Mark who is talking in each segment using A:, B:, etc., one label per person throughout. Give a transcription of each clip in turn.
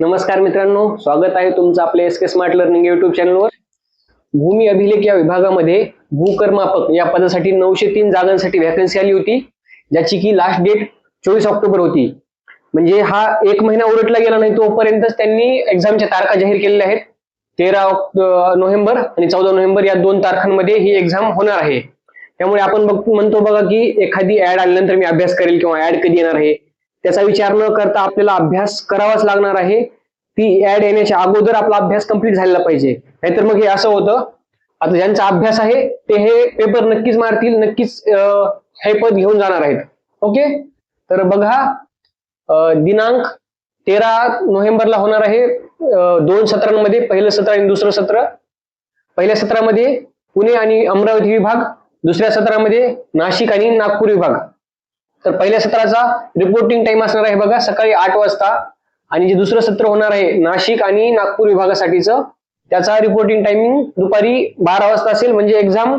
A: नमस्कार मित्रांनो स्वागत आहे तुमचं आपल्या S K smart learning YouTube चॅनलवर भूमी अभिलेख या विभागामध्ये भूकरमापक या पदासाठी नऊशे तीन जागांसाठी व्हॅकन्सी आली होती ज्याची की लास्ट डेट चोवीस ऑक्टोबर होती. म्हणजे हा एक महिना उलटला गेला नाही तोपर्यंतच त्यांनी एक्झामच्या तारखा जाहीर केलेल्या आहेत. तेरा नोव्हेंबर आणि चौदा नोव्हेंबर या दोन तारखांमध्ये ही एक्झाम होणार आहे. त्यामुळे आपण बघ म्हणतो बघा की एखादी ऍड आल्यानंतर मी अभ्यास करेल किंवा ऍड कधी येणार आहे. त्याचा विचार न करता आपल्याला अभ्यास करावाच लागणार आहे. ती ऍड येण्याच्या अगोदर आपला अभ्यास कंप्लीट झालेला पाहिजे. नाहीतर मग हे असं होतं आता ज्यांचा अभ्यास आहे ते हे पेपर नक्कीच मारतील नक्कीच अं, हे पद घेऊन जाणार आहेत. ओके? तर बघा दिनांक तेरा नोव्हेंबरला होणार आहे दोन सत्रांमध्ये पहिलं सत्र आणि दुसरं सत्र. पहिल्या सत्रामध्ये पुणे आणि अमरावती विभाग दुसऱ्या सत्रामध्ये नाशिक आणि नागपूर विभाग. तर पहिल्या सत्राचा रिपोर्टिंग टाइम असणार आहे बघा सकाळी आठ वाजता. आणि जे दुसरं सत्र होणार आहे नाशिक आणि नागपूर विभागासाठीचं त्याचा रिपोर्टिंग टाइमिंग दुपारी बारा वाजता असेल. म्हणजे एक्झाम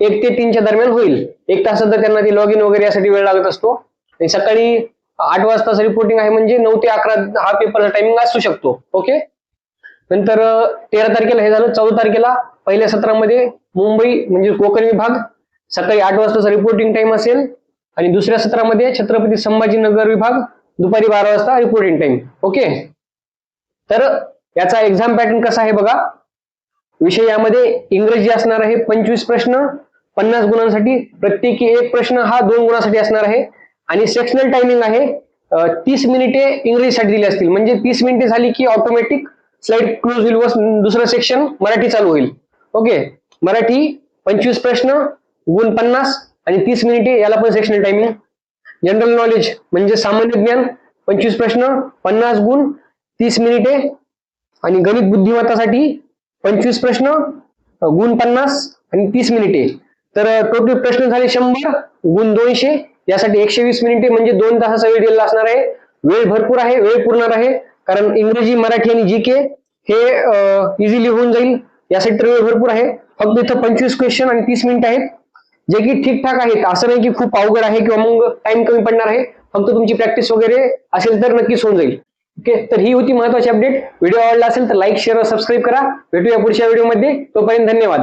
A: एक ते तीनच्या दरम्यान होईल. एक तासाचा त्यांना ते लॉग इन वगैरे यासाठी वेळ लागत असतो. आणि सकाळी आठ वाजताचं रिपोर्टिंग आहे म्हणजे नऊ ते अकरा हा पेपरचा टायमिंग असू शकतो. ओके नंतर तेरा तारखेला हे झालं चौदा तारखेला पहिल्या सत्रामध्ये मुंबई म्हणजे कोकण विभाग सकाळी आठ वाजताचा रिपोर्टिंग टाइम असेल. आणि दुसऱ्या सत्रामध्ये छत्रपती संभाजीनगर विभाग दुपारी बारा वाजता रिपोर्टिंग टाइम ओके तर याचा एक्झाम पॅटर्न कसा आहे बघा. विषय यामध्ये इंग्रजी असणार आहे पंचवीस प्रश्न पन्नास गुणांसाठी प्रत्येकी एक प्रश्न हा दोन गुणांसाठी असणार आहे. आणि सेक्शनल टायमिंग आहे तीस मिनिटे इंग्रजीसाठी दिली असतील. म्हणजे तीस मिनिटे झाली की ऑटोमॅटिक स्लाइड क्लोज होईल व दुसरं सेक्शन मराठी चालू होईल. ओके मराठी पंचवीस प्रश्न गुण पन्नास आणि तीस मिनिटे याला पण सेक्शनल टायमिंग जनरल नॉलेज म्हणजे सामान्य ज्ञान पंचवीस प्रश्न पन्नास गुण तीस मिनिटे आणि गणित बुद्धिमत्तासाठी पंचवीस प्रश्न गुण पन्नास आणि तीस मिनिटे. तर टोटल प्रश्न झाले शंभर गुण दोनशे. यासाठी एकशे वीस मिनिटे म्हणजे दोन तासाचा वेळ दिलेला असणार आहे. वेळ भरपूर आहे वेळ पुरणार आहे. कारण इंग्रजी मराठी आणि जी के हे इझिली होऊन जाईल. यासाठी तर वेळ भरपूर आहे. फक्त इथं पंचवीस क्वेश्चन आणि तीस मिनिट आहेत. जे की ठीकठाक आहेत. असं नाही की खूप अवघड आहे किंवा मग टाइम कमी पडणार आहे. फक्त तुमची प्रॅक्टिस वगैरे असेल तर नक्कीच होऊन जाईल. ओके तर ही होती महत्वाची अपडेट व्हिडिओ आवडला असेल तर लाईक शेअर सबस्क्राईब करा. भेटूया पुढच्या व्हिडिओमध्ये तोपर्यंत धन्यवाद.